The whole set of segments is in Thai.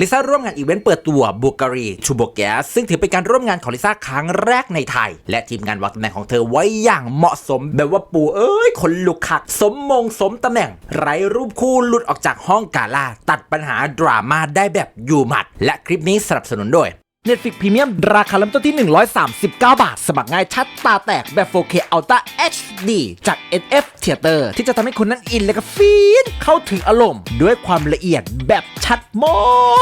ลิซ่าร่วมงานอีเวนต์เปิดตัวบูการีชูโบแกสซึ่งถือเป็นการร่วมงานของลิซ่าครั้งแรกในไทย และทีมงานวางตำแหน่งของเธอไว้อย่างเหมาะสม แบบว่าปูเอ้ยคนลุกคัก สมมงสมตำแหน่ง ไร้รูปคู่หลุดออกจากห้องกาลาตัดปัญหาดราม่าได้แบบอยู่หมัด และคลิปนี้สนับสนุนโดย Netflix Premium ราคาเริ่มต้นที่ 139 บาท สมัครง่ายชัดตาแตกแบบ 4K Ultra HD จาก NF Theater ที่จะทำให้คุณนั้นอินและก็ฟีนเข้าถึงอารมณ์ ด้วยความละเอียดแบบชัดมา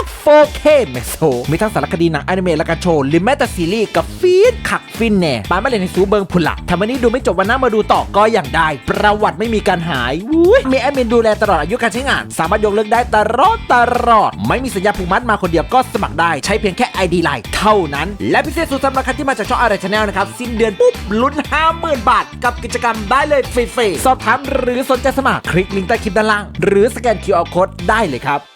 ก 4K เมโซมีทั้งสารคดีหนังอนิเมะและการโชว์หรือแม้แต่ซีรีส์กับฟีนขักฟินแน่ปาไม่เลยในซูเบิงพุนละทำวันนี้ดูไม่จบวันหน้ามาดูต่อก็อย่างได้ ประวัติไม่มีการหายอุ๊ยมีแอดมินดูแลตลอดอายุการใช้งาน สามารถยกเลิกได้ตลอดตลอด ไม่มีสัญญาผูกมัดมาคนเดียวก็สมัครได้ใช้เพียงแค่ ID ไลน์เท่านั้น และพิเศษสุดสำหรับใครที่มาจากช่องอะไรชาแนลนะครับสิ้นเดือนปุ๊บลุ้น50,000 บาท กับกิจกรรมได้เลยฟรีๆสอบถามหรือสนใจสมัครคลิกลิงก์ใต้คลิปด้านล่าง หรือสแกน QR Code ได้เลยครับ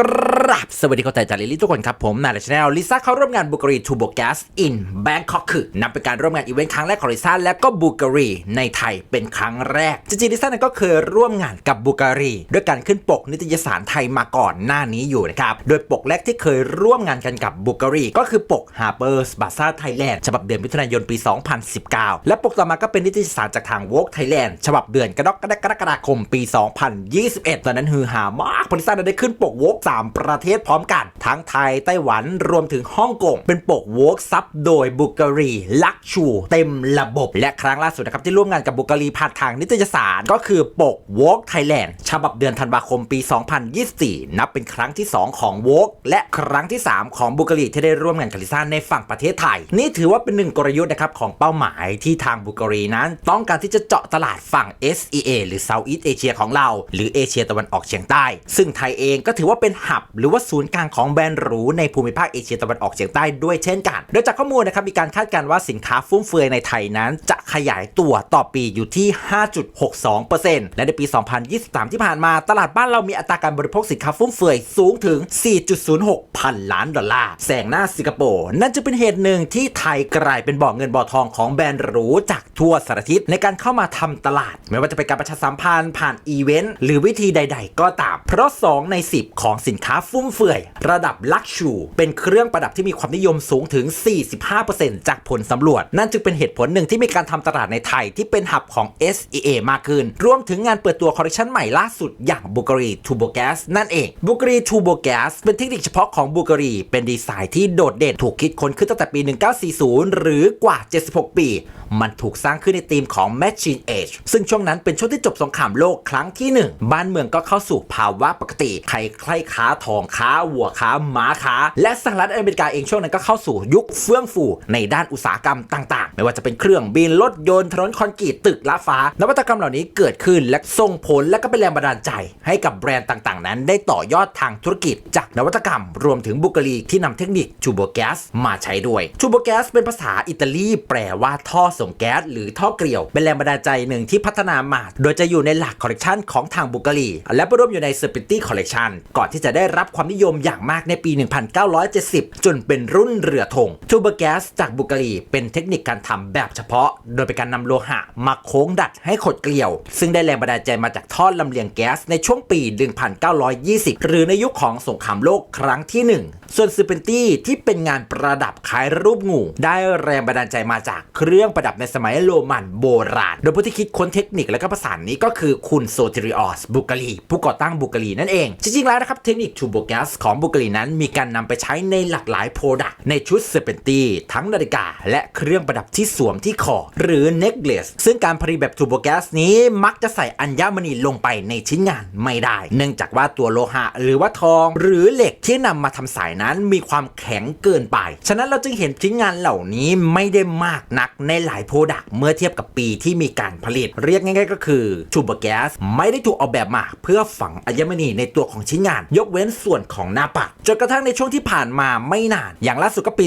กราบสวัสดีคนไทยจากลิลี่ทุกคนครับ ผมนายชแนลลิซ่าเขาร่วมงานบูการีทูโบแกสอินแบงคอกคือนับเป็นการร่วมงานอีเวนต์ครั้งแรกของลิซ่าและก็บูการีในไทยเป็นครั้งแรก จริงๆลิซ่านั้นก็เคยร่วมงานกับบูการีด้วยการขึ้นปกนิตยสารไทยมาก่อนหน้านี้อยู่นะครับโดยปกแรกที่เคยร่วมงานกันกับบูการีก็คือปกฮาร์เปอร์สบาซ่าไทยแลนด์ฉบับเดือนมิถุนายนปี 2019 และปกต่อมาก็เป็นนิตยสารจากทางวอกไทยแลนด์ฉบับเดือนกรกฎาคมปี 2021 ตอนนั้นฮือฮามากลิซ่าได้ขึ้นปกวอก3 ประเทศพร้อมกัน ทั้งไทยไต้หวันรวมถึงฮ่องกง เป็นปกวอกซับโดยบุกรีลักชูเต็มระบบ และครั้งล่าสุดนะครับที่ร่วมงานกับบุกรีผ่านทางนิตยสารก็คือปกวอกไทยแลนด์ฉบับเดือนธันวาคมปี 2024 นับเป็นครั้งที่ 2 ของวอกและครั้งที่ 3 ของบุกรีที่ได้ร่วมงานกับลิซ่าในฝั่งประเทศไทย นี่ถือว่าเป็นหนึ่งกลยุทธ์นะครับของเป้าหมายที่ทางบุกรีนั้น ต้องการที่จะเจาะตลาดฝั่ง SEA หรือ Southeast Asia ของเรา หรือเอเชียตะวันออกเฉียงใต้ ซึ่งไทยเองก็ถือว่าเป็นหับ หรือว่าศูนย์กลางของแบรนด์หรูในภูมิภาคเอเชียตะวันออกเฉียงใต้ด้วยเช่นกัน โดยจากข้อมูลนะครับมีการคาดการณ์ว่าสินค้าฟุ่มเฟือยในไทยนั้น จะขยายตัวต่อปีอยู่ที่ 5.62%และในปี 2023 ที่ผ่านมาตลาดบ้านเรามีอัตราการบริโภคสินค้าฟุ่มเฟือยสูงถึง 4.06 พันล้านดอลลาร์แซงหน้าสิงคโปร์นั่นจะเป็นเหตุหนึ่งที่ไทยกลายเป็นบ่อเงินบ่อทองของแบรนด์หรูจากทั่วสารทิศในการเข้ามาทำตลาด ไม่ว่าจะเป็นการประชาสัมพันธ์ผ่านอีเวนต์หรือวิธีใด ๆ ก็ตาม เพราะ 2 ใน 10 ของสินค้าฟุ่มเฟือย ระดับลักชูเป็นเครื่องประดับที่มีความนิยมสูงถึง 45%จากผลสำรวจ นั่นจึงเป็นเหตุผลหนึ่งที่มีการทำตลาดในไทยที่เป็นหับของ SEA มากขึ้น รวมถึงงานเปิดตัวคอลเลคชันใหม่ล่าสุดอย่างบูกรีทูโบ g กสนั่นเองบูกรีทูโบ g กสเป็นเทคนิคเฉพาะของบูกรีเป็นดีไซน์ที่โดดเด่นถูกคิดค้นขึ้นตั้งแต่ปี 1940 หรือกว่า 76 ปี มันถูกสร้างขึ้นในธีมของ Machine Age ซึ่งช่วงนั้นเป็นช่วงที่จบสงครามโลกครั้งที่ 1 บ้านเมืองก็เข้าสู่ภาวะปกติใครใครค้าทองค้าวัวค้าม้าค้า และสหรัฐอเมริกาเองช่วงนั้นก็เข้าสู่ยุคเฟื่องฟูในด้านอุตสาหกรรมต่าง ๆ ไม่ว่าจะเป็นเครื่องบินรถยนต์ถนนคอนกรีตตึกละฟ้า นวัตกรรมเหล่านี้เกิดขึ้นและส่งผลและก็เป็นแรงบันดาลใจ ให้กับแบรนด์ต่างๆ นั้น ได้ต่อยอดทางธุรกิจ จากนวัตกรรม รวมถึงบุคลีที่นำเทคนิคชูโบแกสมาใช้ด้วยชูโบแกสเป็นภาษาอิตาลี แปลว่าท่อส่งแก๊สหรือท่อเกลียว เป็นแรงบันดาลใจหนึ่งที่พัฒนามา โดยจะอยู่ในหลักคอลเลกชันของทางบุกลีและไปร่วมอยู่ในเซอร์ปิตี้คอลเลกชันก่อนที่จะได้รับความนิยมอย่างมากในปี 1970 จนเป็นรุ่นเรือธงทูเบอร์แกสจากบุกลีเป็นเทคนิคการทำแบบเฉพาะ โดยเป็นการนำโลหะมาโค้งดัดให้ขดเกลียว ซึ่งได้แรงบันดาลใจมาจากท่อลำเลียงแก๊สในช่วงปี 1920 หรือในยุคของสงครามโลกครั้งที่ 1 ส่วนซูเปนตี้ที่เป็นงานประดับคล้ายรูปงู ได้แรงบันดาลใจมาจากเครื่องประดับในสมัยโรมันโบราณ โดยผู้ที่คิดค้นเทคนิคและก็ภาษานนี้ก็คือคุณโซติริออสบุกลีผู้ก่อตั้งบุกลีนั่นเอง จริงๆแล้วนะครับเทคนิคทูโบแกสของบุกลีนั้นมีการนำไปใช้ในหลากหลายโปรดักต์ในชุดเซเปนตี้ทั้งนาฬิกา และเครื่องประดับที่สวมที่คอ หรือเน็กเลสซึ่งการผลิตแบบทูโบแกสนี้มักจะใส่อัญมณีลงไปในชิ้นงานไม่ได้ เนื่องจากว่าตัวโลหะ หรือว่าทอง หรือเหล็กที่นำมาทำสายนั้นมีความแข็งเกินไป ฉะนั้นเราจึงเห็นชิ้นงานเหล่านี้ไม่ได้มากนักในหลายโปรดักต์เมื่อเทียบกับปีที่มีการผลิต เรียกง่าย ๆ ก็คือทูโบแกสไม่ได้ถูกออกแบบมา เพื่อฝังอัญมณีในตัวของชิ้นงานยกเว้นส่วนของหน้าปัดจนกระทั่งในช่วงที่ผ่านมาไม่นาน อย่างล่าสุดก็ปี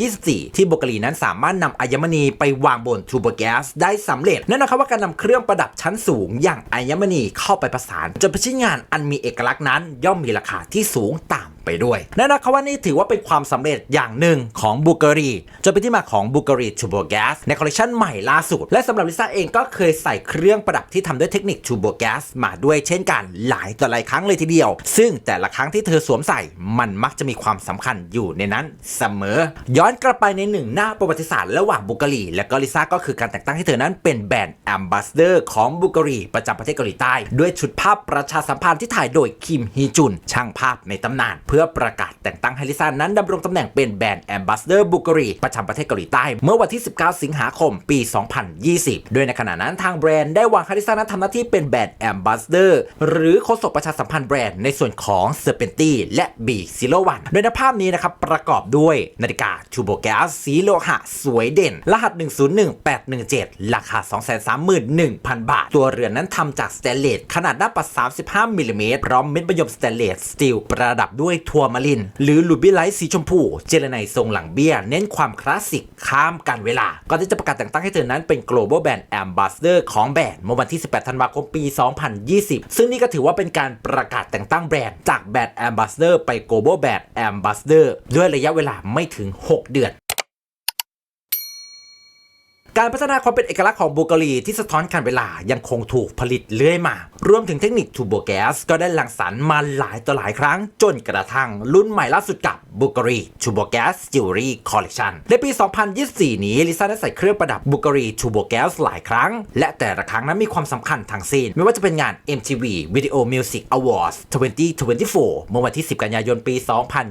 2024 ที่โบกลีนั้นสามารถนำอัญมณีไปวางบนทูโบแกสได้สำเร็จนั่นนะครับว่าการนำเครื่องประดับชั้นสูง อย่างอัญมณีเข้าไปประสานจนเป็นชิ้นงานอันมีเอกลักษณ์นั้น ย่อมมีราคาที่สูงตาม ไปด้วยแน่นอนครับว่านี่ถือว่าเป็นความสำเร็จอย่างหนึ่งของบูการีจนเป็นที่มาของบูการีทูโบแกสในคอลเลคชันใหม่ล่าสุด และสำหรับลิซ่าเองก็เคยใส่เครื่องประดับที่ทำด้วยเทคนิคทูโบแกสมาด้วยเช่นกันหลายต่อหลายครั้งเลยทีเดียว ซึ่งแต่ละครั้งที่เธอสวมใส่มันมักจะมีความสำคัญอยู่ในนั้นเสมอ ย้อนกลับไปในหนึ่งหน้าประวัติศาสตร์ระหว่างบูการีและก็ลิซ่าก็คือการแต่งตั้งให้เธอนั้นเป็นแบรนด์แอมบาสเดอร์ของบูการีประจำประเทศเกาหลีใต้ด้วยชุดภาพประชาสัมพันธ์ที่ถ่ายโดยคิมฮีจุนช่างภาพในตำนานเพื่อประกาศแต่งตั้งให้ลิซ่านั้นดำรงตำแหน่งเป็นแบรนด์แอมบาสเดอร์บูกรีประจำประเทศเกาหลีใต้ เมื่อวันที่ 19 สิงหาคมปี 2020 โดยในขณะนั้นทางแบรนด์ได้วางให้ลิซ่านั้นทำหน้าที่เป็นแบรนด์แอมบาสเดอร์หรือโฆษกประชาสัมพันธ์แบรนด์ในส่วนของเซอร์เปนตี้และบีซิโลวันโดยในภาพนี้นะครับประกอบด้วยนาฬิกาทูโบแกสสีโลหะสวยเด่น รหัส 101817 ราคา 231,000 บาท ตัวเรือนนั้นทำจากสแตนเลสขนาดหน้าปัด35มิลลิเมตรพร้อมเม็ดมะยมสแตนเลสสตีลประดับด้วยทัวร์มาลิน หรือลูบิไลท์สีชมพู เจลไนทรงหลังเบี้ย เน้นความคลาสสิกข้ามกันเวลา ก่อนที่จะประกาศแต่งตั้งให้เธอนั้นเป็น global brand ambassador ของแบรนด์เมื่อวันที่ 18 ธันวาคมปี 2020 ซึ่งนี่ก็ถือว่าเป็นการประกาศแต่งตั้งแบรนด์จากแบรนด์ ambassador ไป global brand ambassador ด้วยระยะเวลาไม่ถึง 6 เดือน การพัฒนาความเป็นเอกลักษณ์ของบูการีที่สะท้อนการเวลายังคงถูกผลิตเรื่อยมา รวมถึงเทคนิคทูโบแกสก็ได้หลั่งสรรมาหลายต่อหลายครั้ง จนกระทั่งรุ่นใหม่ล่าสุดกับบูการีทูโบแกสจิวเวลรี่คอลเลคชันในปี 2024 นี้ลิซ่าได้ใส่เครื่องประดับบูการีทูโบแกสหลายครั้ง และแต่ละครั้งนั้นมีความสำคัญทางสิ้น ไม่ว่าจะเป็นงาน MTV Video Music Awards 2024 เมื่อวันที่ 10 กันยายนปี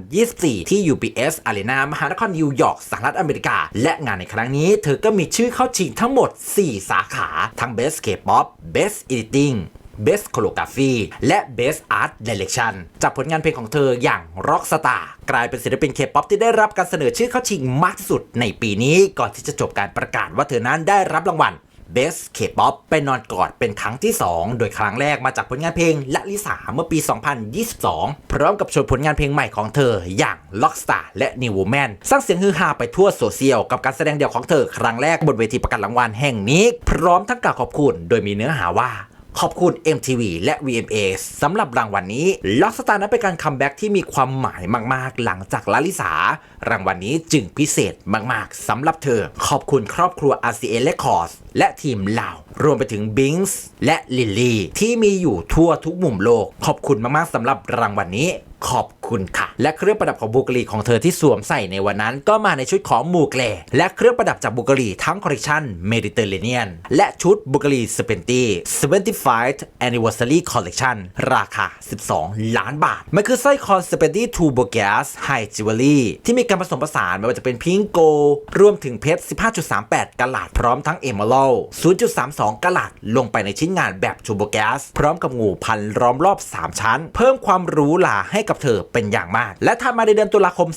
2024 ที่ UBS Arena มหานครนิวยอร์กสหรัฐอเมริกา และงานในครั้งนี้เธอก็มีชื่อเข้าชิงทั้งหมด 4 สาขา ทั้ง Best K-pop Best Editing Best Choreography และ Best Art Direction จากผลงานเพลงของเธออย่าง Rockstar กลายเป็นศิลปินเคป๊อปที่ได้รับการเสนอชื่อเข้าชิงมากที่สุดในปีนี้ ก่อนที่จะจบการประกาศว่าเธอนั้นได้รับรางวัล Best K-pop ไปนอนกอดเป็นครั้งที่ 2 โดยครั้งแรกมาจากผลงานเพลงละลิสาเมื่อปี 2022 พร้อมกับโชว์ผลงานเพลงใหม่ของเธออย่าง Lockstar และ New Woman สร้างเสียงฮือฮาไปทั่วโซเชียลกับการแสดงเดี่ยวของเธอครั้งแรกบนเวทีประกาศรางวัลแห่งนี้ พร้อมทั้งกล่าวขอบคุณ โดยมีเนื้อหาว่า ขอบคุณ MTV และ VMA สำหรับรางวัลนนี้ล็อกสตาร์นั้นเป็นการคัมแบ็กที่มีความหมายมาก ๆ หลังจากลาลิสารางวัลนนี้จึงพิเศษมาก ๆสำหรับเธอ ขอบคุณครอบครัว RCA Records และทีมลาวรวมไปถึง Binks และลิลลี่ที่มีอยู่ทั่วทุกมุมโลก ขอบคุณมาก ๆสำหรับรางวัลนนี้ ขอบคุณค่ะ และเครื่องประดับของบูการีของเธอที่สวมใส่ในวันนั้น ก็มาในชุดของมูแกลและเครื่องประดับจากบูการีทั้งคอลเลคชันเมดิเตอร์เรเนียนและชุดบูการีสเปนตี้75 Anniversary Collection ราคา 12 ล้านบาท มันคือสร้อยคอสเปนตี้ทูโบแกสไฮจิวเวลรี่ที่มีการผสมผสานไม่ว่าจะเป็นพิงโก รวมถึงเพชร 15.38 กะลัดพร้อมทั้งเอม r ล0.32 กะลัดลงไปในชิ้นงานแบบทูโบแกสพร้อมกับงูพันล้อมรอบ 3 ชั้น เพิ่มความหรูหราให้กับเธอเป็นอย่างมาก และถัดมาในเดือนตุลาคม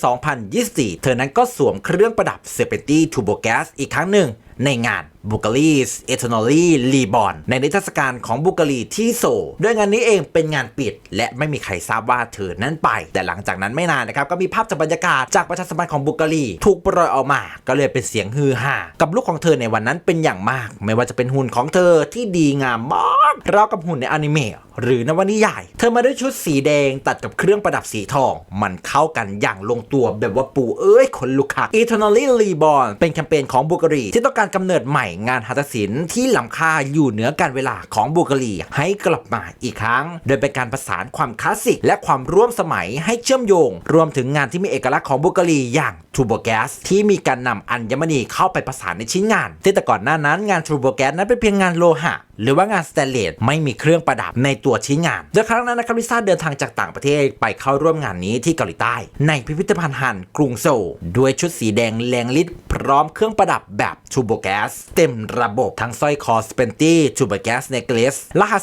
2024 เธอนั้นก็สวมเครื่องประดับเซเปตี้ทูโบแกสอีกครั้งหนึ่ง ในงานบูการีสเอทานอลีรีบอนในนิทรรศการของบูการีที่โซด้วยงานนี้เองเป็นงานปิด และไม่มีใครทราบว่าเธอนั้นไป แต่หลังจากนั้นไม่นานนะครับก็มีภาพจากบรรยากาศจากประชาสัมพันธ์ของบูการีถูกปล่อยออกมา ก็เลยเป็นเสียงฮือฮากับลูกของเธอในวันนั้นเป็นอย่างมาก ไม่ว่าจะเป็นหุ่นของเธอที่ดีงามมากราวกับหุ่นในอนิเมะหรือนวนิยาย เธอมาด้วยชุดสีแดงตัดกับเครื่องประดับสีทอง มันเข้ากันอย่างลงตัวแบบว่าปูเอ้ยขนลุกคัก Eternally Reborn เป็นแคมเปญของบูการีที่ต้องการกำเนิดใหม่งานหัตถศิลป์ที่ล้ำค่าอยู่เหนือการเวลาของบูการีให้กลับมาอีกครั้ง โดยเป็นการประสานความคลาสสิกและความร่วมสมัยให้เชื่อมโยง รวมถึงงานที่มีเอกลักษณ์ของบูการีอย่างทูโบแกสที่มีการนำอัญมณีเข้าไปประสานในชิ้นงานที่แต่ก่อนหน้านั้นงานทูโบแกสนั้นเป็นเพียงงานโลหะหรือว่างานสแตนเลสไม่มีเครื่องประดับในตัวชิ้นงานโดยครั้งนั้นนะครับลิซ่าเดินทางจากต่างประเทศไปเข้าร่วมงานนี้ที่เกาหลีใต้ ในพิพิธภัณฑ์ฮันกรุงโซลด้วยชุดสีแดงแรงลิดพร้อมเครื่องประดับแบบทูโบแกสเต็มระบบทั้งสร้อยคอสเปนตี้ทูโบแกสเนกเลสรหัส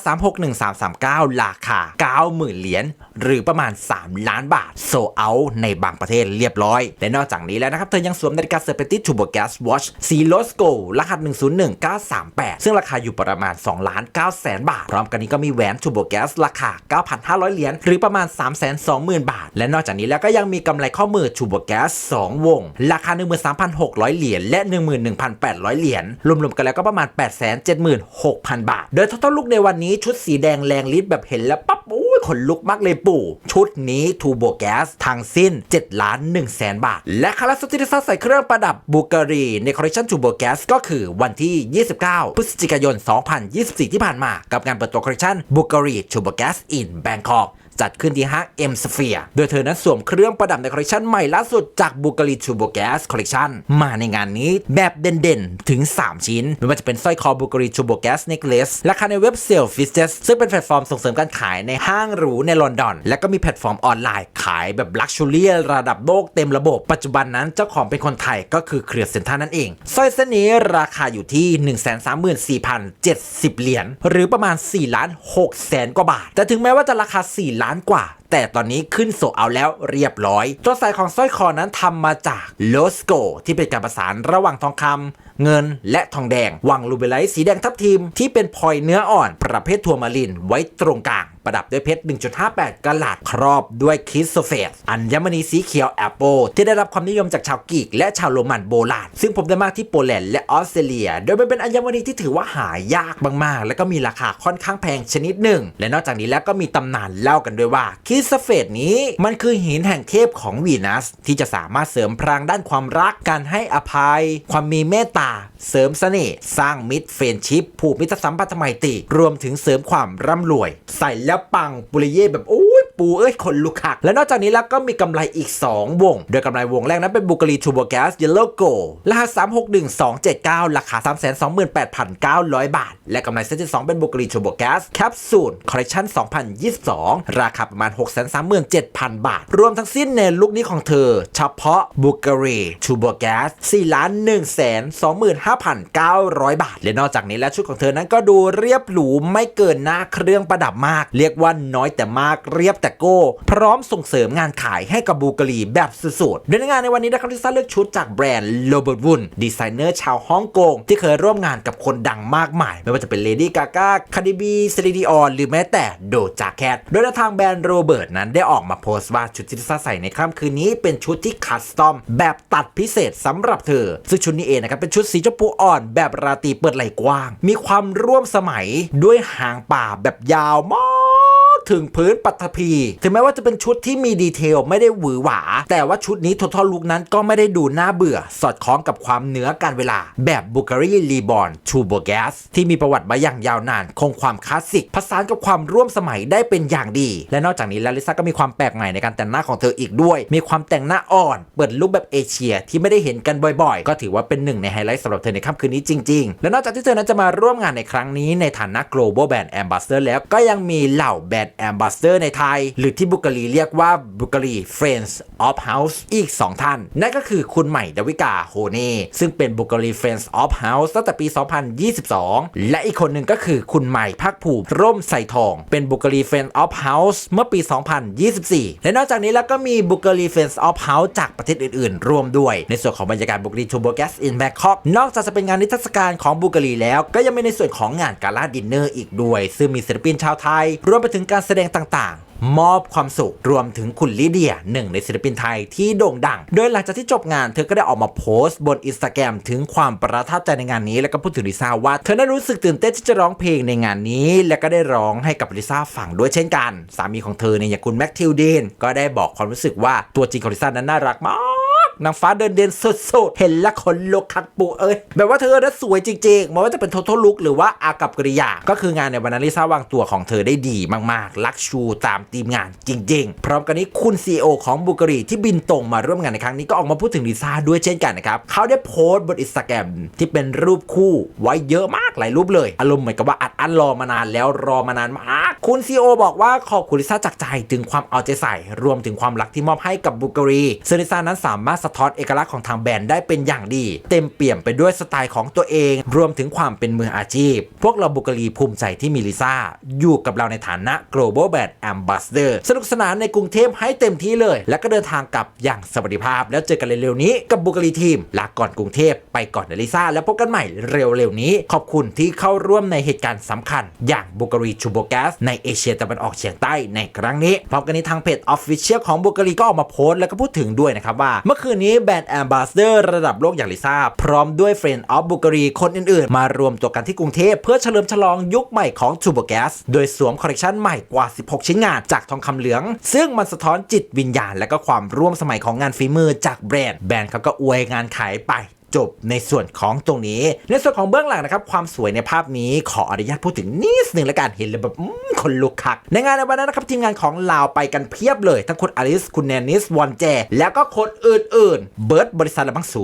361339 ราคา 90,000 เหรียญหรือประมาณ 3 ล้านบาทโซเอาในบางประเทศเรียบร้อย และนอกจากนี้แล้วนะครับ เธอยังสวมนาฬิกาเซอร์เปตี้ทูโบแกสวอชสีโลสโกรหัส101938 ซึ่งราคาอยู่ประมาณ2ล้าน9แสนบาท พร้อมกันนี้ก็มีแหวนทูโบแกสราคา 9,500 เหรียญหรือประมาณ 320,000 บาท และนอกจากนี้แล้วก็ยังมีกำไรข้อมือทูโบแกส2วง ราคา 13,600 เหรียญและ 11,800 เหรียญรวมๆกันแล้วก็ประมาณ 876,000 บาท โดยทั้งลูกในวันนี้ชุดสีแดงแรงฤทธิ์แบบเห็นแล้วปั๊บโขนลุกมากเลยปู่ ชุดนี้ทูโบแกสทางสิ้น7ล้าน1แสนบาท และคาราสุติลิซ่าใส่เครื่องประดับบูการีในคอลเลคชันทูโบแกสก็คือวันที่ 29 พฤศจิกายน 2024 ที่ผ่านมา กับการเปิดตัวคอลเลคชันบูการีทูโบแกสอินแบงคอก จัดขึ้นที่ห้าง M Sphere โดยเธอนั้นสวมเครื่องประดับในคอลเลคชันใหม่ล่าสุดจากบูการีทูโบแกสคอลเลคชันมาในงานนี้แบบเด่นๆ ถึง 3 ชิ้น ไม่ว่าจะเป็นสร้อยคอบูการีทูโบแกสเน c เลสราคาในเว็บเซลฟิสเ s ซึ่งเป็นแพลตฟอร์มส่งเสริมการขายในห้างหรูในลอนดอน และก็มีแพลตฟอร์มออนไลน์ขายแบบลักชัวรี่ระดับโลกเต็มระบบ ปัจจุบันนั้นเจ้าของเป็นคนไทยก็คือเครือเซ็นทรัลนั่นเองสร้อยเส้นนี้ราคาอยู่ที่ 134,070 เหรียญหรือประมาณ4ล้าน6แสนกว่าบาทแต่ถึงแม้ว่าจะราคา4ล้านกว่า แต่ตอนนี้ขึ้นโซเอาแล้วเรียบร้อย ตัวสายของสร้อยคอนั้นทำมาจากโลสโกที่เป็นการประสานระหว่างทองคำเงินและทองแดงวางลูเบไลท์สีแดงทับทิมที่เป็นพลอยเนื้ออ่อนประเภททัวร์มาลินไว้ตรงกลางประดับด้วยเพชร 1.58 กะลัดครอบด้วยคริสโซเฟส อัญมณีสีเขียวแอปเปิลที่ได้รับความนิยมจากชาวกรีกและชาวโรมันโบราณ ซึ่งพบได้มากที่โปแลนด์และออสเตรเลีย โดยมันเป็นอัญมณีที่ถือว่าหายากมากๆ และก็มีราคาค่อนข้างแพงชนิดหนึ่ง และนอกจากนี้แล้วก็มีตำนานเล่ากันด้วยว่าคริสมิสเฟสนี้ มันคือหินแห่งเทพของวีนัส ที่จะสามารถเสริมพลังด้านความรักการให้อภัย ความมีเมตตา เสริมเสน่ห์สร้างมิตรเฟรนชิพผูกมิตรสัมพันธไมตรีรวมถึงเสริมความร่ำรวย ใส่แล้วปังปุริเย่แบบโอ้ ปูเอ้ยขนลุกคัก และนอกจากนี้แล้วก็มีกำไรอีก 2 วง โดยกำไรวงแรกนั้นเป็นบุกรีทูโบแกสเยลโลโกรหัส361279 ราคา 328,900 บาท และกำไรเซตที่2เป็นบุกรีทูโบแกสแคปซูลคอลเลคชั่น2022 ราคาประมาณ 637,000 บาท รวมทั้งสิ้นในลุคนี้ของเธอ เฉพาะบุกรีทูโบแกส4ล้าน1แสน25,900 บาท และนอกจากนี้แล้วชุดของเธอนั้นก็ดูเรียบหรูไม่เกินหน้าเครื่องประดับมาก เรียกว่าน้อยแต่มากเรียบแต่โก้ พร้อมส่งเสริมงานขายให้กับบูการีแบบสุดๆโดยในงานในวันนี้นะครับที่ซ่าเลือกชุดจากแบรนด์โรเบิร์ตวุนดีไซเนอร์ชาวฮ่องกงที่เคยร่วมงานกับคนดังมากมาย ไม่ว่าจะเป็นเลดี้กากาคาดิบีเซรีดิออนหรือแม้แต่โดจาแคทโดยทางแบรนด์โรเบิร์ตนั้นได้ออกมาโพสต์ว่าชุดที่ลิซ่าใส่ในค่ำคืนนี้เป็นชุดที่คัสตอมแบบตัดพิเศษสำหรับเธอ ซึ่งชุดนี้เองนะครับเป็นชุดสีชมพูอ่อนแบบราตรีเปิดไหล่กว้าง มีความร่วมสมัยด้วยหางป่าแบบยาวมาก ถึงพื้นปัตภีถึงแม้ว่าจะเป็นชุดที่มีดีเทลไม่ได้หวือหวา แต่ว่าชุดนี้ท o ท a l ลุกนั้นก็ไม่ได้ดูน่าเบื่อ สอดคล้องกับความเหนือการเวลา แบบบุการีรีบอนชูโบแกสที่มีประวัติมาอย่างยาวนาน คงความคลาสสิกผสานกับความร่วมสมัยได้เป็นอย่างดี และนอกจากนี้ล้วลิซ่าก็มีความแปลกใหม่ในการแต่งหน้าของเธออีกด้วย มีความแต่งหน้าอ่อน เปิดลุคแบบเอเชีย ที่ไม่ได้เห็นกันบ่อยๆ ก็ถือว่าเป็นหนึ่งในไฮไลท์สำหรับเธอในค่ำคืนนี้จริง ๆ และนอกจากที่เธอนั้นจะมาร่วมงานในครั้งนี้ในฐานะ global brand ambassador แล้วก็ยังมีเหล่าแบรนด์ ambassador ในไทย หรือที่บุกรีเรียกว่าบุกรี Friends of House อีก 2 ท่าน นั่นก็คือคุณใหม่ดาวิกาโฮเน่ซึ่งเป็นบุกรี Friends of House ตั้งแต่ปี 2022 และอีกคนหนึ่งก็คือคุณใหม่ภาคภูมิร่มใส่ทอง เป็นบุกรี Friends of House เมื่อปี 2024 และนอกจากนี้แล้วก็มีบุกรี Friends of House จากประเทศอื่นๆ ร่วมด้วยในส่วนของบรรยากาศบุกรีทูโบแกสอินแบงคอกนอกจากจะเป็นงานนิทรรศการของบุกรีแล้ว ก็ยังมีในส่วนของงานกาลาดินเนอร์อีกด้วย ซึ่งมีศิลปินชาวไทยรวมไปถึงการแสดงต่างๆ มอบความสุขรวมถึงคุณลิเดียหนึ่งในศิลปินไทยที่โด่งดัง โดยหลังจากที่จบงานเธอก็ได้ออกมาโพสต์บนอินสตาแกรมถึงความประทับใจในงานนี้ แล้วก็พูดถึงลิซ่าว่า เธอได้รู้สึกตื่นเต้นที่จะร้องเพลงในงานนี้ และก็ได้ร้องให้กับลิซ่าฟังด้วยเช่นกัน สามีของเธอเนี่ยอย่างคุณแม็กทิลเดนก็ได้บอกความรู้สึกว่าตัวจริงของลิซ่านั้นน่ารักมาก นางฟ้าเดินเด่นสุดๆ เห็นละขนลุกคักปูเอ้ย แบบว่าเธอนั้นสวยจริงๆไมันว่าจะเป็นโททลุกหรือว่าอากับกริยา ก็คืองานในวันนั้นลิซ่าวางตัวของเธอได้ดีมากๆ ลักชูตามทีมงานจริงๆ พร้อมกันนี้คุณ CEO ของบุกรีที่บินตรงมาร่วมงานในครั้งนี้ก็ออกมาพูดถึงลิซ่าด้วยเช่นกันนะครับ เขาได้โพสต์บนอินสตาแกรมที่เป็นรูปคู่ไว้เยอะมากหลายรูปเลย อารมณ์เหมือนกับว่าอัดอั้นรอมานานแล้วรอมานานมากคุณ CEO บอกว่าขอบคุณลิซ่าจากใจถึงความเอาใจใส่ รวมถึงความรักที่มอบให้กับบุกรีซึ่งลิซ่านั้นสามารถสะท้อนเอกลักษณ์ของทางแบรนด์ได้เป็นอย่างดี เต็มเปี่ยมไปด้วยสไตล์ของตัวเอง รวมถึงความเป็นมืออาชีพ พวกเราบุกรีภูมิใจที่มีลิซ่า อยู่กับเราในฐานะ global brand ambassador สนุกสนานในกรุงเทพให้เต็มที่เลย และก็เดินทางกลับอย่างสวัสดิภาพ แล้วเจอกันเร็วๆนี้กับบุกรีทีมลาก่อนกรุงเทพไปก่อนนะลิซ่าแล้วพบกันใหม่เร็วๆนี้ ขอบคุณที่เข้าร่วมในเหตุการณ์สำคัญ อย่างบุกรีชูโบแกสในเอเชียตะวันออกเฉียงใต้ในครั้งนี้พร้อมกันนี้ทางเพจ Official ของบุกรีก็ออกมาโพสต์แล้วก็พูดถึงด้วยนะครับว่าเมื่อคืนนี้แบรนด์แอมบาสเดอร์ระดับโลกอย่างลิซ่า พร้อมด้วยเฟรนด์ออฟบุกรีคนอื่นๆ มารวมตัวกันที่กรุงเทพเพื่อเฉลิมฉลองยุคใหม่ของ t u b o g a s โดยสวมคอลเลคชันใหม่กว่า 16 ชิ้นงานจากทองคำเหลือง ซึ่งมันสะท้อนจิตวิญญาณและก็ความร่วมสมัยของงานฝีมือจากแบรนด์แบรนด์เขาก็อวยงานขายไป จบในส่วนของตรงนี้ ในส่วนของเบื้องหลังนะครับความสวยในภาพนี้ขออนุญาตพูดถึงนิดหนึ่งละกันเห็นเลยแบบคนลุกคัก ในงานในวันนั้นนะครับทีมงานของลาวไปกันเพียบเลย ทั้งคุณอลิสคุณแนนิสวอนแจ แล้วก็คนอื่นๆเบิร์ดบริษัทละบังสู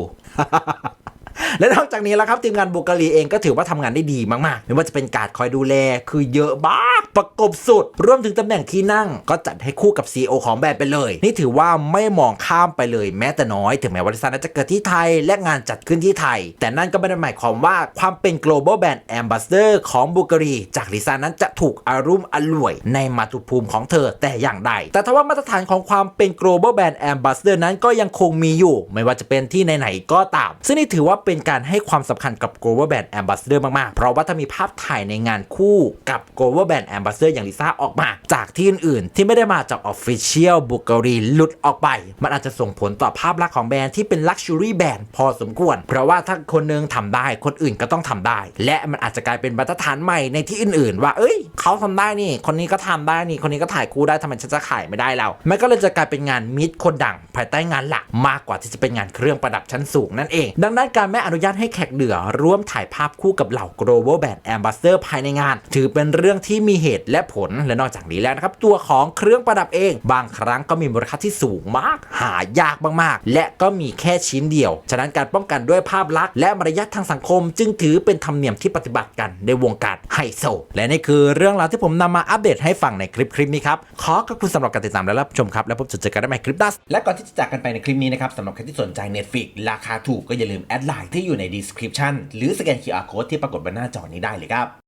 และนอกจากนี้แล้วครับทีมงานบุกรีเองก็ถือว่าทำงานได้ดีมากๆ ไม่ว่าจะเป็นการคอยดูแลคือเยอะมากประกบสุด รวมถึงตำแหน่งที่นั่งก็จัดให้คู่กับ CEO ของแบรนด์ไปเลย นี่ถือว่าไม่มองข้ามไปเลยแม้แต่น้อย ถึงแม้ว่าบริษัทนั้นจะเกิดที่ไทย และงานจัดขึ้นที่ไทย แต่นั่นก็ไม่ได้หมายความว่าความเป็น global brand ambassador ของบุกรีจากลิซ่านั้นจะถูกอารุ่มอร่วยในมาตุภูมิของเธอแต่อย่างใด แต่ถ้าว่ามาตรฐานของความเป็น global brand ambassador นั้นก็ยังคงมีอยู่ ไม่ว่าจะเป็นที่ไหนๆก็ตาม ซึ่งนี่ถือว่าเป็นการให้ความสำคัญกับ global brand ambassador มากๆ เพราะว่าถ้ามีภาพถ่ายในงานคู่กับ global brand ambassador อย่างลิซ่าออกมา จากที่อื่นๆ ที่ไม่ได้มาจาก official บุกรีหลุดออกไป มันอาจจะส่งผลต่อภาพลักษณ์ของแบรนด์ที่เป็น luxury brand พอสมควร เพราะว่าถ้าคนนึงทำได้คนอื่นก็ต้องทำได้ และมันอาจจะกลายเป็นมาตรฐานใหม่ในที่อื่นๆ ว่าเอ้ย เขาทำได้นี่ คนนี้ก็ทำได้นี่คนนี้ก็ถ่ายคู่ได้ทำไมฉันจะขายไม่ได้แล้วมันก็เลยจะกลายเป็นงานมิตรคนดังภายใต้งานหลักมากกว่าที่จะเป็นงานเครื่องประดับชั้นสูงนั่นเอง ดังนั้นการไม่อนุญาตให้แขกเหลือร่วมถ่ายภาพคู่กับเหล่า global band ambassador ภายในงาน ถือเป็นเรื่องที่มีเหตุและผลและนอกจากนี้แล้วนะครับ ตัวของเครื่องประดับเอง บางครั้งก็มีมูลค่าที่สูงมาก หายากมากๆ และก็มีแค่ชิ้นเดียว ฉะนั้นการป้องกันด้วยภาพลักษณ์และมารยาททางสังคม จึงถือเป็นธรรมเนียมที่ปฏิบัติกันในวงการไฮโซและนี่คือเรื่องราวที่ผมนำมาอัปเดตให้ฟังในคลิปคลิปนี้ครับขอขอบคุณสำหรับการติดตามและรับชมครับแล้วพบเจอกันได้ใหม่คลิปหน้าและก่อนที่จะจากกันไปในคลิปนี้นะครับสำหรับใครที่สนใจ Netflix ราคาถูกก็อย่าลืมแอดไลน์ที่อยู่ใน description หรือสแกน QR code ที่ปรากฏบนหน้าจอนี้ได้เลยครับ